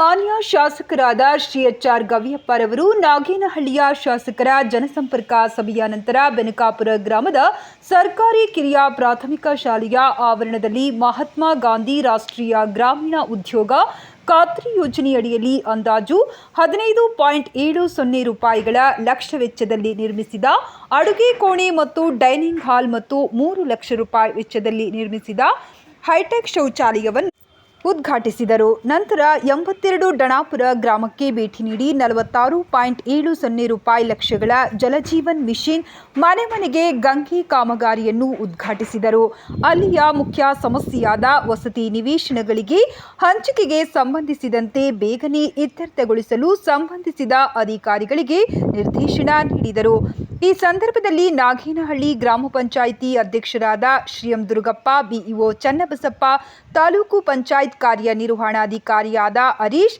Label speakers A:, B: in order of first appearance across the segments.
A: ಮಾನ್ಯ ಶಾಸಕರಾದ Shri H R ಗವಿಯಪ್ಪರವರು ನಾಗೇನಹಳ್ಳಿಯ ಶಾಸಕರ ಜನಸಂಪರ್ಕ ಸಭೆಯ ನಂತರ ಬೆನಕಾಪುರ ಗ್ರಾಮದ ಸರ್ಕಾರಿ ಕಿರಿಯ ಪ್ರಾಥಮಿಕ ಶಾಲೆಯ ಆವರಣದಲ್ಲಿ ಮಹಾತ್ಮ ಗಾಂಧಿ ರಾಷ್ಟ್ರೀಯ ಗ್ರಾಮೀಣ ಉದ್ಯೋಗ ಖಾತ್ರಿ ಯೋಜನೆಯಡಿಯಲ್ಲಿ ಅಂದಾಜು ಹದಿನೈದು ಪಾಯಿಂಟ್ ಏಳು ಸೊನ್ನೆ ರೂಪಾಯಿಗಳ ಲಕ್ಷ ವೆಚ್ಚದಲ್ಲಿ ನಿರ್ಮಿಸಿದ ಅಡುಗೆ ಕೋಣೆ ಮತ್ತು ಡೈನಿಂಗ್ ಹಾಲ್ ಮತ್ತು ಮೂರು ಲಕ್ಷ ರೂಪಾಯಿ ವೆಚ್ಚದಲ್ಲಿ ನಿರ್ಮಿಸಿದ ಹೈಟೆಕ್ ಶೌಚಾಲಯವನ್ನು ಉದ್ಘಾಟಿಸಿದರು ನಂತರ ಎಂಬತ್ತೆರಡು ಡಣಾಪುರ ಗ್ರಾಮಕ್ಕೆ ಭೇಟಿ ನೀಡಿ ನಲವತ್ತಾರು ಪಾಯಿಂಟ್ ಏಳು ಸೊನ್ನೆ ರೂಪಾಯಿ ಲಕ್ಷಗಳ ಜಲಜೀವನ್ ಮಿಷನ್ ಮನೆ ಮನೆಗೆ ಗಂಗೆ ಕಾಮಗಾರಿಯನ್ನು ಉದ್ಘಾಟಿಸಿದರು ಅಲ್ಲಿಯ ಮುಖ್ಯ ಸಮಸ್ಯೆಯಾದ ವಸತಿ ನಿವೇಶನಗಳಿಗೆ ಹಂಚಿಕೆಗೆ ಸಂಬಂಧಿಸಿದಂತೆ ಬೇಗನೆ ಇತ್ಯರ್ಥಗೊಳಿಸಲು ಸಂಬಂಧಿಸಿದ ಅಧಿಕಾರಿಗಳಿಗೆ ನಿರ್ದೇಶನ ನೀಡಿದರು ಈ ಸಂದರ್ಭದಲ್ಲಿ ನಾಗೇನಹಳ್ಳಿ ಗ್ರಾಮ ಪಂಚಾಯಿತಿ ಅಧ್ಯಕ್ಷರಾದ ಶ್ರೀ ಎಂ ದುರ್ಗಪ್ಪ ಬಿಇಒ ಚನ್ನಬಸಪ್ಪ ತಾಲೂಕು ಪಂಚಾಯತ್ ಕಾರ್ಯನಿರ್ವಹಣಾಧಿಕಾರಿಯಾದ ಹರೀಶ್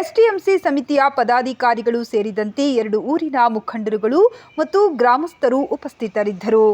A: ಎಸ್ಟಿಎಂಸಿ ಸಮಿತಿಯ ಪದಾಧಿಕಾರಿಗಳು ಸೇರಿದಂತೆ ಎರಡು ಊರಿನ ಮುಖಂಡರುಗಳು ಮತ್ತು ಗ್ರಾಮಸ್ಥರು ಉಪಸ್ಥಿತರಿದ್ದರು